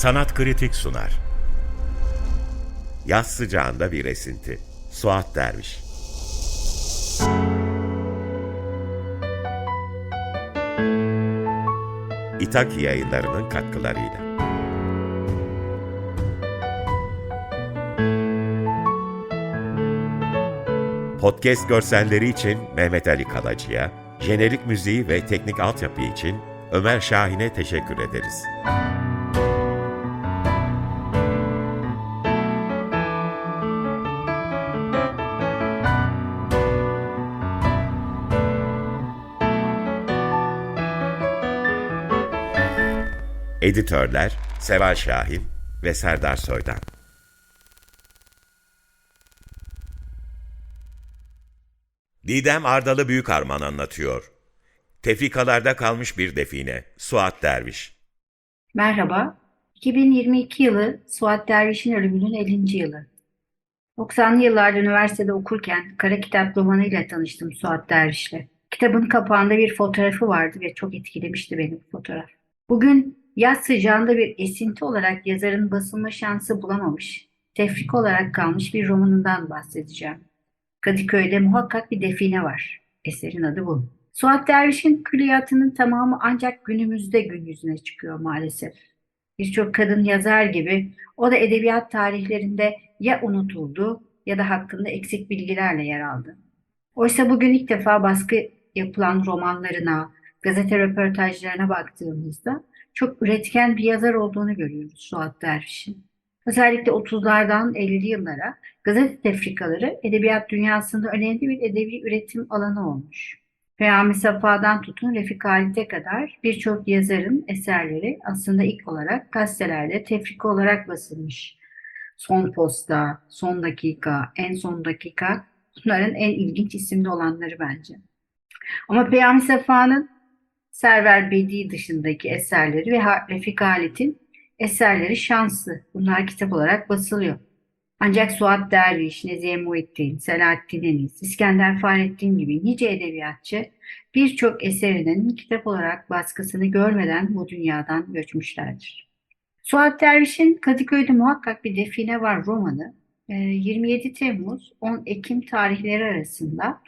Sanat Kritik sunar. Yaz sıcağında bir esinti. Suat Derviş. İtaki yayınlarının katkılarıyla. Podcast görselleri için Mehmet Ali Kalacı'ya, jenerik müziği ve teknik altyapı için Ömer Şahin'e teşekkür ederiz. Editörler Seval Şahin ve Serdar Soydan. Didem Ardalı Büyükarman anlatıyor. Tefrikalarda kalmış bir define. Suat Derviş. Merhaba. 2022 yılı Suat Derviş'in ölümünün 50. yılı. 90'lı yıllarda üniversitede okurken Kara Kitap romanıyla tanıştım Suat Derviş'le. Kitabın kapağında bir fotoğrafı vardı ve çok etkilemişti beni bu fotoğraf. Bugün yaz sıcağında bir esinti olarak yazarın basılma şansı bulamamış, tefrik olarak kalmış bir romanından bahsedeceğim. Kadıköy'de muhakkak bir define var. Eserin adı bu. Suat Derviş'in külliyatının tamamı ancak günümüzde gün yüzüne çıkıyor maalesef. Birçok kadın yazar gibi o da edebiyat tarihlerinde ya unutuldu ya da hakkında eksik bilgilerle yer aldı. Oysa bugün ilk defa baskı yapılan romanlarına, gazete röportajlarına baktığımızda çok üretken bir yazar olduğunu görüyoruz Suat Derviş'in. Özellikle 30'lardan 50'li yıllara gazete tefrikaları edebiyat dünyasında önemli bir edebi üretim alanı olmuş. Peyami Safa'dan tutun Refik Halit'e kadar birçok yazarın eserleri aslında ilk olarak gazetelerde tefrika olarak basılmış. Son Posta, Son Dakika, En Son Dakika bunların en ilginç isimli olanları bence. Ama Peyami Safa'nın Server Bedi dışındaki eserleri ve Refik Halit'in eserleri şanslı. Bunlar kitap olarak basılıyor. Ancak Suat Derviş, Nezihe Muhittin, Selahattin Enis, İskender Fahrettin gibi nice edebiyatçı birçok eserinin kitap olarak baskısını görmeden bu dünyadan göçmüşlerdir. Suat Derviş'in Kadıköy'de muhakkak bir define var romanı 27 Temmuz 10 Ekim tarihleri arasında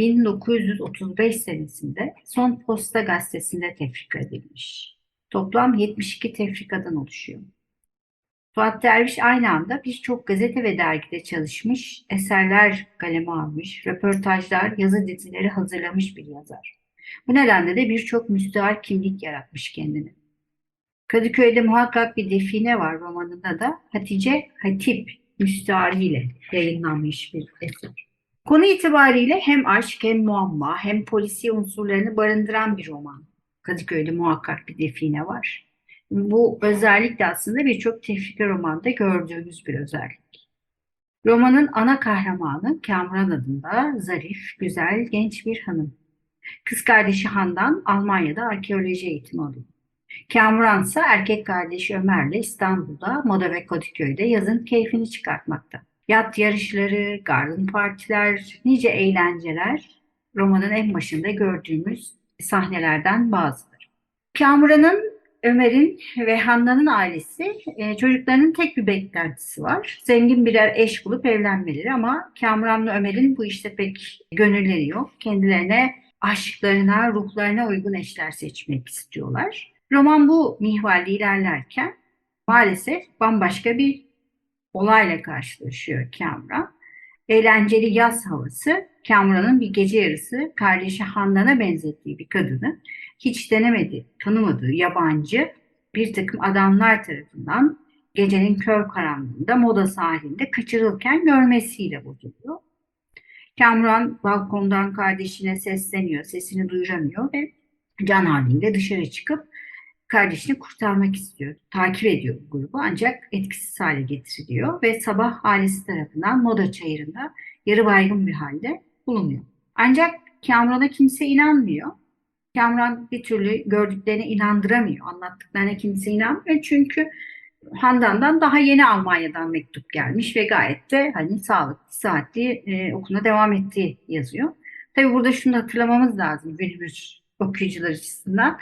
1935 senesinde Son Posta gazetesinde tefrika edilmiş. Toplam 72 tefrikadan oluşuyor. Fuat Derviş aynı anda birçok gazete ve dergide çalışmış, eserler kaleme almış, röportajlar, yazı dizileri hazırlamış bir yazar. Bu nedenle de birçok müstahar kimlik yaratmış kendine. Kadıköy'de muhakkak bir define var romanında da Hatice Hatip müstahariyle yayınlanmış bir eser. Konu itibariyle hem aşk hem muamma hem polisi unsurlarını barındıran bir roman. Kadıköy'de muhakkak bir define var. Bu özellik de aslında birçok tefrika romanda gördüğümüz bir özellik. Romanın ana kahramanı Kamran adında zarif, güzel, genç bir hanım. Kız kardeşi Handan Almanya'da arkeoloji eğitimi alıyor. Kamran ise erkek kardeşi Ömer'le İstanbul'da Moda ve Kadıköy'de yazın keyfini çıkartmakta. Yat yarışları, garden partiler, nice eğlenceler romanın en başında gördüğümüz sahnelerden bazıları. Kamuran'ın, Ömer'in ve Handan'ın ailesi e, çocuklarının tek bir beklentisi var. Zengin birer eş bulup evlenmeleri ama Kamuran'la Ömer'in bu işte pek gönülleri yok. Kendilerine aşklarına, ruhlarına uygun eşler seçmek istiyorlar. Roman bu minvalde ilerlerken maalesef bambaşka bir olayla karşılaşıyor Kamran. Eğlenceli yaz havası Kamran'ın bir gece yarısı kardeşi Handan'a benzettiği bir kadını hiç denemedi, tanımadığı yabancı bir takım adamlar tarafından gecenin kör karanlığında moda sahilinde kaçırılırken görmesiyle bozuluyor. Kamran balkondan kardeşine sesleniyor, sesini duyuramıyor ve can halinde dışarı çıkıp kardeşini kurtarmak istiyor. Takip ediyor bu grubu ancak etkisiz hale getiriliyor ve sabah ailesi tarafından moda çayırında yarı baygın bir halde bulunuyor. Ancak Kamran'a kimse inanmıyor. Kamran bir türlü gördüklerine inandıramıyor. Anlattıklarına kimse inanmıyor. Çünkü Handan'dan daha yeni Almanya'dan mektup gelmiş ve gayet de hani sağlıklı, saatli e, okula devam ettiği yazıyor. Tabii burada şunu da hatırlamamız lazım günümüz okuyucular açısından.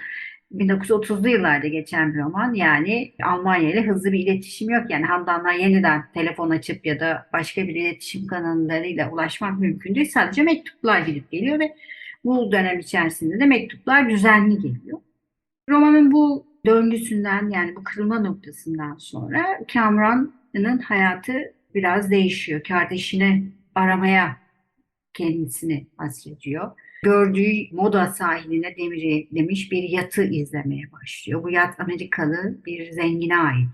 1930'lu yıllarda geçen bir roman. Yani Almanya ile hızlı bir iletişim yok. Yani Handan'la yeniden telefon açıp ya da başka bir iletişim kanallarıyla ulaşmak mümkün değil. Sadece mektuplar gidip geliyor ve bu dönem içerisinde de mektuplar düzenli geliyor. Romanın bu döngüsünden yani bu kırılma noktasından sonra Cameron'ın hayatı biraz değişiyor. Kardeşini aramaya kendisini hasrediyor. Gördüğü moda sahiline demiş bir yatı izlemeye başlıyor. Bu yat Amerikalı bir zengine ait.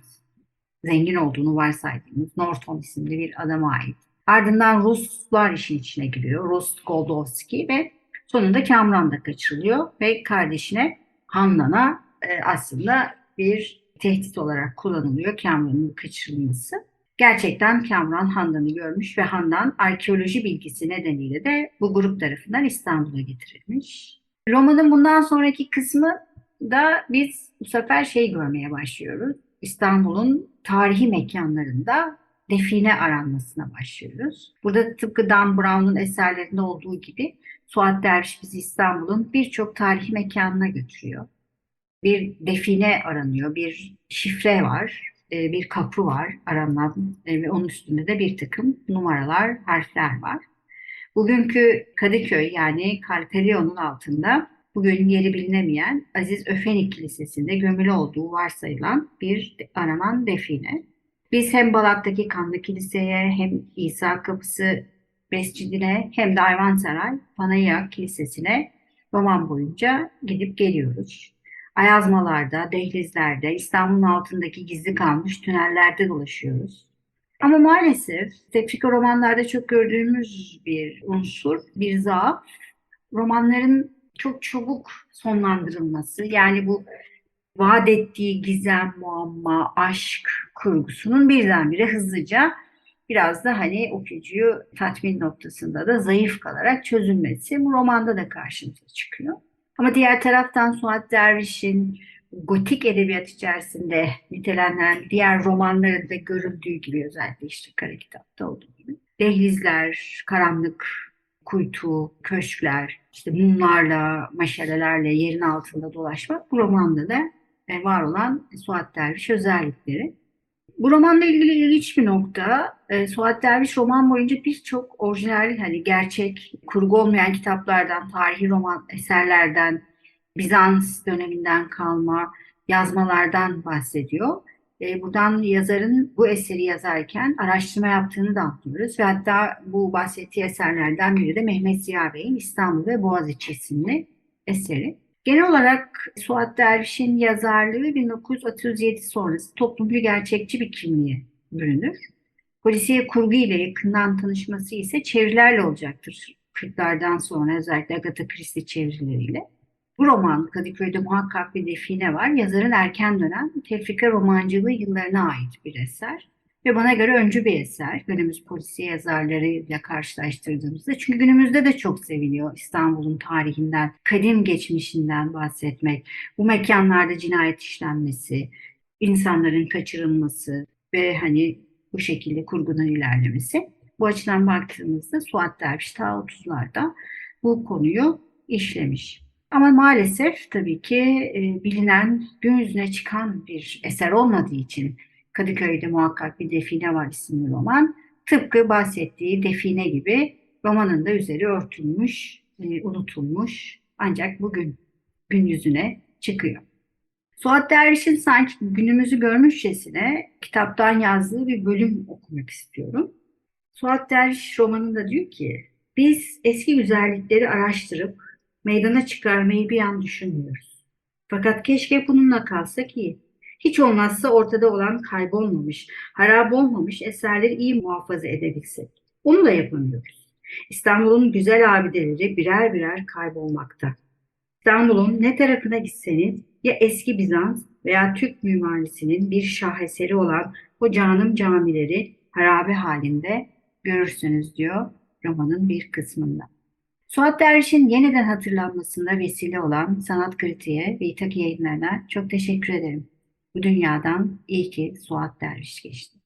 Zengin olduğunu varsaydığımız Norton isimli bir adama ait. Ardından Ruslar işin içine giriyor. Rus Goldowski ve sonunda Cameron da kaçırılıyor ve kardeşine Handan'a e, aslında bir tehdit olarak kullanılıyor Cameron'un kaçırılması. Gerçekten Kamran Handan'ı görmüş ve Handan arkeoloji bilgisi nedeniyle de bu grup tarafından İstanbul'a getirilmiş. Romanın bundan sonraki kısmı da biz bu sefer şey görmeye başlıyoruz. İstanbul'un tarihi mekanlarında define aranmasına başlıyoruz. Burada tıpkı Dan Brown'un eserlerinde olduğu gibi Suat Derviş bizi İstanbul'un birçok tarihi mekanına götürüyor. Bir define aranıyor, bir şifre var, e, bir kapı var aranan e, ve onun üstünde de bir takım numaralar, harfler var. Bugünkü Kadıköy yani Kalperion'un altında bugün yeri bilinemeyen Aziz Öfenik Kilisesi'nde gömülü olduğu varsayılan bir aranan define. Biz hem Balat'taki Kanlı Kilise'ye hem İsa Kapısı Mescidi'ne hem de Ayvansaray Panayya Kilisesi'ne roman boyunca gidip geliyoruz. Ayazmalarda, dehlizlerde, İstanbul'un altındaki gizli kalmış tünellerde dolaşıyoruz. Ama maalesef tefrika romanlarda çok gördüğümüz bir unsur, bir zaaf, romanların çok çabuk sonlandırılması. Yani bu vaat ettiği gizem, muamma, aşk kurgusunun birdenbire hızlıca biraz da hani okuyucuyu tatmin noktasında da zayıf kalarak çözülmesi bu romanda da karşımıza çıkıyor. Ama diğer taraftan Suat Derviş'in gotik edebiyat içerisinde nitelenen diğer romanlarında görüldüğü gibi özellikle işte Kara Kitap'ta olduğu gibi dehlizler, karanlık, kuytu, köşkler, işte mumlarla, meşalelerle yerin altında dolaşmak bu romanda da e, var olan Suat Derviş özellikleri. Bu romanla ilgili ilginç bir nokta. E, Suat Derviş roman boyunca birçok orijinal, hani gerçek, kurgu olmayan kitaplardan, tarihi roman eserlerden, Bizans döneminden kalma yazmalardan bahsediyor. E, buradan yazarın bu eseri yazarken araştırma yaptığını da anlıyoruz. Ve hatta bu bahsettiği eserlerden biri de Mehmet Ziya Bey'in İstanbul ve Boğaziçi isimli eseri. Genel olarak Suat Derviş'in yazarlığı 1937 sonrası toplumcu gerçekçi bir kimliğe bürünür. Polisiye kurgu ile yakından tanışması ise çevirilerle olacaktır. 40'lardan sonra özellikle Agatha Christie çevirileriyle. Bu roman Kadıköy'de muhakkak bir define var. Yazarın erken dönem tefrika romancılığı yıllarına ait bir eser. Ve bana göre öncü bir eser günümüz polisiye yazarlarıyla karşılaştırdığımızda. Çünkü günümüzde de çok seviliyor İstanbul'un tarihinden, kadim geçmişinden bahsetmek. Bu mekanlarda cinayet işlenmesi, insanların kaçırılması ve hani bu şekilde kurgunun ilerlemesi. Bu açıdan baktığımızda Suat Derviş ta 30'larda bu konuyu işlemiş. Ama maalesef tabii ki e, bilinen, gün yüzüne çıkan bir eser olmadığı için Kadıköy'de muhakkak bir define var isimli roman. Tıpkı bahsettiği define gibi romanın da üzeri örtülmüş, e, unutulmuş ancak bugün gün yüzüne çıkıyor. Suat Derviş'in sanki günümüzü görmüşçesine kitaptan yazdığı bir bölüm okumak istiyorum. Suat Derviş romanında diyor ki, biz eski güzellikleri araştırıp meydana çıkarmayı bir an düşünmüyoruz. Fakat keşke bununla kalsak iyi. Hiç olmazsa ortada olan kaybolmamış, harap olmamış eserleri iyi muhafaza edebilsek. Onu da yapamıyoruz. İstanbul'un güzel abideleri birer birer kaybolmakta. İstanbul'un ne tarafına gitseniz ya eski Bizans veya Türk mimarisinin bir şaheseri olan o canım camileri harabe halinde görürsünüz diyor romanın bir kısmında. Suat Derviş'in yeniden hatırlanmasında vesile olan Sanat Kritiğe ve İtaki yayınlarına çok teşekkür ederim. Bu dünyadan iyi ki Suat Derviş geçti.